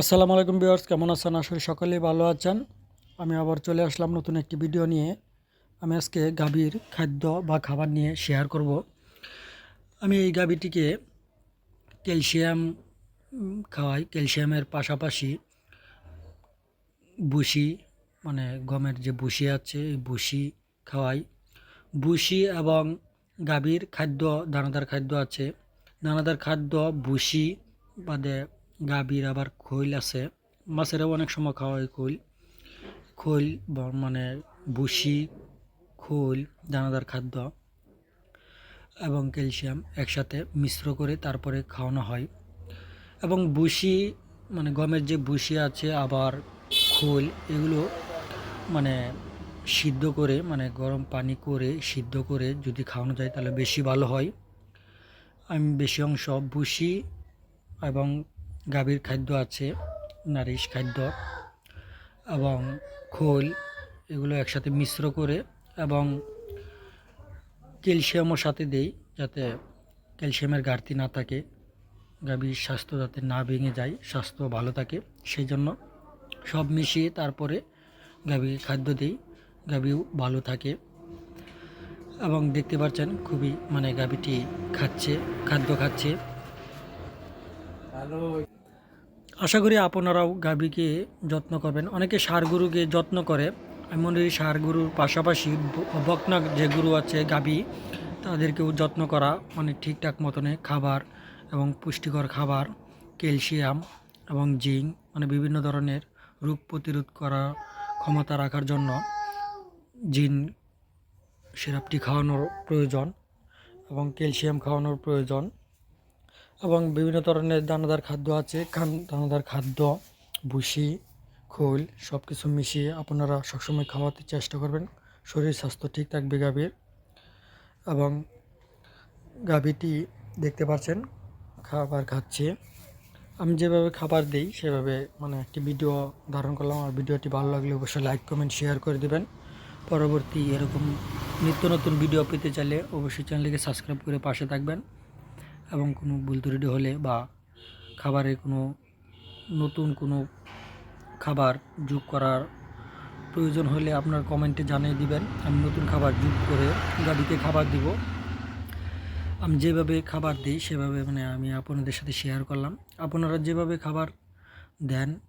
আসসালামু আলাইকুম বিয়ার্স কেমন আছেন? আসলে সকলেই ভালো আছেন। আমি আবার চলে আসলাম নতুন একটি ভিডিও নিয়ে। আমি আজকে গাভীর খাদ্য বা খাবার নিয়ে শেয়ার করব। আমি এই গাভীটিকে ক্যালসিয়াম খাওয়াই। ক্যালসিয়ামের পাশাপাশি বুসি মানে গমের যে বুসি আছে, এই বুসি খাওয়াই। বুসি এবং গাভীর খাদ্য, দানাদার খাদ্য আছে। দানাদার খাদ্য বুসি বাদে গাভীর আবার খৈল আছে। মাছেরাও অনেক সময় খাওয়া হয় খৈল খৈল মানে বুসি খৈল, দানাদার খাদ্য এবং ক্যালসিয়াম একসাথে মিশ্র করে তারপরে খাওয়ানো হয়। এবং বুসি মানে গমের যে বুসি আছে, আবার খোল, এগুলো মানে সিদ্ধ করে মানে গরম পানি করে সিদ্ধ করে যদি খাওয়ানো যায়, তাহলে বেশি ভালো হয়। আমি বেশি অংশ বুসি এবং গাভীর খাদ্য আছে, নারিশ খাদ্য এবং খোল, এগুলো একসাথে মিশ্র করে এবং ক্যালসিয়ামও সাথে দেই যাতে ক্যালসিয়ামের ঘাটতি না থাকে। গাভীর স্বাস্থ্য যাতে না ভেঙে যায়, স্বাস্থ্য ভালো থাকে সেই জন্য সব মিশিয়ে তারপরে গাভীকে খাদ্য দিই, গাভীও ভালো থাকে। এবং দেখতে পাচ্ছেন খুবই মানে গাভীটি খাচ্ছে, খাদ্য খাচ্ছে। আশা করি আপনারাও গাভীকে যত্ন করবেন। অনেকে সার গরুকে যত্ন করে। মনে করি সার গরুর পাশাপাশি বকনা যে গরু আছে, গাভী, তাদেরকেও যত্ন করা মানে ঠিকঠাক মতনে খাবার এবং পুষ্টিকর খাবার, ক্যালসিয়াম এবং জিঙ্ক মানে বিভিন্ন ধরনের রোগ প্রতিরোধ করা, ক্ষমতা রাখার জন্য জিন সিরাপটি খাওয়ানোর প্রয়োজন এবং ক্যালসিয়াম খাওয়ানোর প্রয়োজন। এবং বিভিন্ন ধরনের দানাদার খাদ্য আছে, খান, দানাদার খাদ্য, ভুসি, খোল সব কিছু মিশিয়ে আপনারা সবসময় খাওয়াতে চেষ্টা করবেন। শরীর স্বাস্থ্য ঠিক থাকবে গাভীর। এবং গাভীটি দেখতে পাচ্ছেন, খাবার খাচ্ছে। আমি যেভাবে খাবার দিই, সেভাবে মানে একটি ভিডিও ধারণ করলাম। আর ভিডিওটি ভালো লাগলে অবশ্যই লাইক, কমেন্ট, শেয়ার করে দেবেন। পরবর্তী এরকম নিত্য নতুন ভিডিও পেতে চাইলে অবশ্যই চ্যানেলটিকে সাবস্ক্রাইব করে পাশে থাকবেন। এবং কোনো ভুল ত্রুটি হলে বা খাবারে কোনো নতুন কোনো খাবার যোগ করার প্রয়োজন হলে আপনার কমেন্টে জানিয়ে দিবেন। আমি নতুন খাবার যোগ করে গাড়িতে খাবার দিব। আমি যেভাবে খাবার দিই, সেভাবে মানে আমি আপনাদের সাথে শেয়ার করলাম। আপনারা যেভাবে খাবার দেন,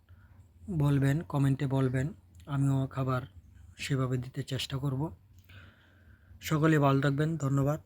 বলবেন, কমেন্টে বলবেন, আমিও খাবার সেভাবে দিতে চেষ্টা করব। সকলে ভালো থাকবেন, ধন্যবাদ।